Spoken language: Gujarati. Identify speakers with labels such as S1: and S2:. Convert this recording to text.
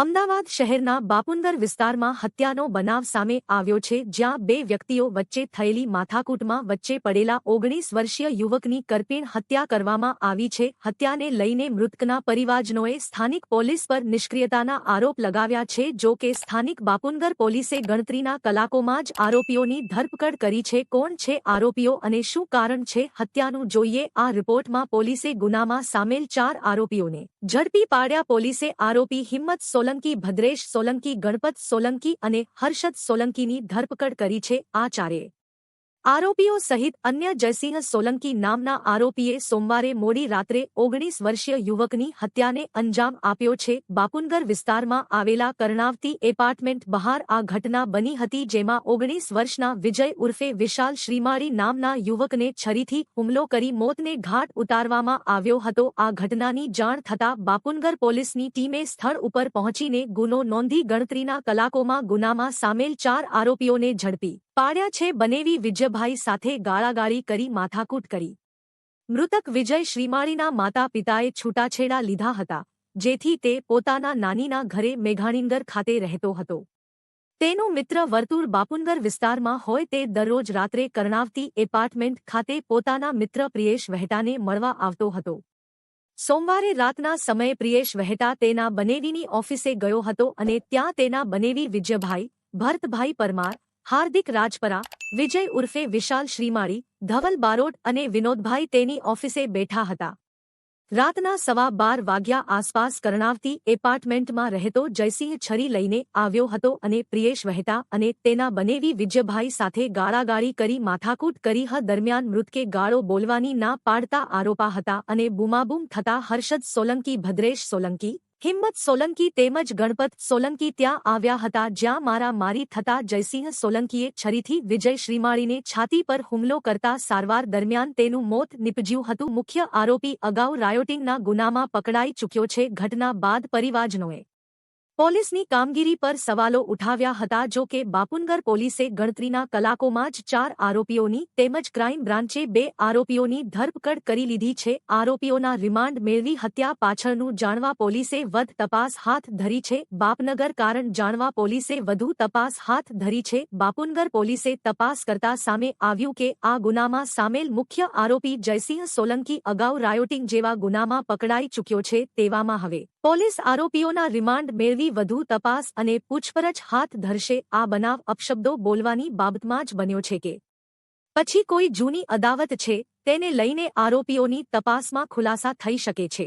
S1: અમદાવાદ શહેરના બાપુનગર વિસ્તારમાં હત્યાનો બનાવ સામે આવ્યો છે, જ્યાં બે વ્યક્તિઓ વચ્ચે થયેલી માથાકૂટમાં વચ્ચે પડેલા ઓગણીસ વર્ષીય યુવકની કરપીણ હત્યા કરવામાં આવી છે. હત્યાને લઈને મૃતકના પરિવારજનોએ સ્થાનિક પોલીસ પર નિષ્ક્રિયતાના આરોપ લગાવ્યા છે, જો કે સ્થાનિક બાપુનગર પોલીસે ગણતરીના કલાકોમાં જ આરોપીઓની ધરપકડ કરી છે. કોણ છે આરોપીઓ અને શું કારણ છે હત્યાનું જોઈએ. આ રિપોર્ટમાં પોલીસે ગુનામાં સામેલ ચાર આરોપીઓને ઝડપી પાડ્યા. પોલીસે આરોપી હિંમત સોલંકી ભદ્રેશ સોલંકી ગણપત સોલંકી અને હર્ષદ સોલંકીની ધરપકડ કરી છે આ ચારે આરોપીઓ સહિત અન્ય જયસિંહ સોલંકી નામના આરોપીએ સોમવારે મોડી રાત્રે ઓગણીસ વર્ષીય યુવકની હત્યાને અંજામ આપ્યો છે. બાપુનગર વિસ્તારમાં આવેલા કર્ણાવતી એપાર્ટમેન્ટ બહાર આ ઘટના બની હતી જેમાં ઓગણીસ વર્ષના વિજય ઉર્ફે વિશાલ શ્રીમાળી નામના યુવકને છરીથી હુમલો કરી મોતને ઘાટ ઉતારવામાં આવ્યો હતો. આ ઘટનાની જાણ થતાં બાપુનગર પોલીસની ટીમે સ્થળ ઉપર પહોંચીને ગુનો નોંધી ગણતરીના કલાકોમાં ગુનામાં સામેલ ચાર આરોપીઓને ઝડપી પાડ્યા છે બનેવી વિજયભાઈ સાથે ગાળાગાળી કરી માથાકૂટ કરી. મૃતક વિજય શ્રીમાળીના માતા પિતાએ છૂટાછેડા લીધા હતા, જેથી તે પોતાના નાનીના ઘરે મેઘાણીનગર ખાતે રહેતો હતો. તેનું મિત્ર વર્તુળ બાપુનગર વિસ્તારમાં હોય તે દરરોજ રાત્રે કર્ણાવતી એપાર્ટમેન્ટ ખાતે પોતાના મિત્ર પ્રિયેશ વહેટાને મળવા આવતો હતો. સોમવારે રાતના સમયે પ્રિયેશ વહેટા તેના બનેવીની ઓફિસે ગયો હતો અને ત્યાં તેના બનેવી વિજયભાઈ, ભરતભાઈ પરમાર હાર્દિક રાજપરા, વિજય ઉર્ફે વિશાલ શ્રીમાળી, ધવલ બારોટ અને વિનોદભાઈ તેની ઓફિસે બેઠા હતા. રાતના સવા બાર વાગ્યા આસપાસ કરણાવતી એપાર્ટમેન્ટમાં રહેતો જયસિંહ છરી લઈને આવ્યો હતો અને પ્રિયેશ વહેતા અને તેના બનેવી વિજયભાઈ સાથે ગાળાગાળી કરી માથાકૂટ કરી હ દરમિયાન મૃતકે ગાળો બોલવાની ના પાડતા આરોપા હતા અને બૂમાબૂમ થતા હર્ષદ સોલંકી, ભદ્રેશ સોલંકી હિંમત સોલંકી તેમજ ગણપત સોલંકી ત્યાં આવ્યા હતા જ્યાં મારા મારી થતા જયસિંહ સોલંકીએ છરીથી વિજય શ્રીમાળીને છાતી પર હુમલો કરતા સારવાર દરમિયાન તેનું મોત નીપજ્યું હતું. મુખ્ય આરોપી અગાઉ રાયોટિંગના ગુનામાં પકડાઈ ચૂક્યો છે. ઘટના બાદ પરિવારજનોએ પોલીસની કામગીરી પર સવાલો ઉઠાવ્યા હતા જો કે બાપુનગર પોલીસે ગણતરીના કલાકોમાં જ ચાર આરોપીઓની તેમજ ક્રાઇમ બ્રાન્ચે બે આરોપીઓની ધરપકડ કરી લીધી છે. આરોપીઓના રિમાન્ડ મેળવી હત્યા પાછળનું જાણવા પોલીસે વધ તપાસ હાથ ધરી છે. બાપનગર કારણ જાણવા પોલીસે વધુ તપાસ હાથ ધરી છે. બાપુનગર પોલીસે તપાસ કરતા સામે આવ્યું કે આ ગુનામાં સામેલ મુખ્ય આરોપી જયસિંહ સોલંકી અગાઉ રાયોટિંગ જેવા ગુનામાં પકડાઈ ચૂક્યો છે તેવામાં હવે પોલીસ આરોપીઓના રિમાન્ડ મેળવી વધુ તપાસ અને પૂછપરછ હાથ ધરશે, આ બનાવ અપશબ્દો બોલવાની બાબતમાં જ બન્યો છે કે પછી કોઈ જૂની અદાવત છે, તેને લઈને આરોપીઓની તપાસમાં ખુલાસા થઈ શકે છે.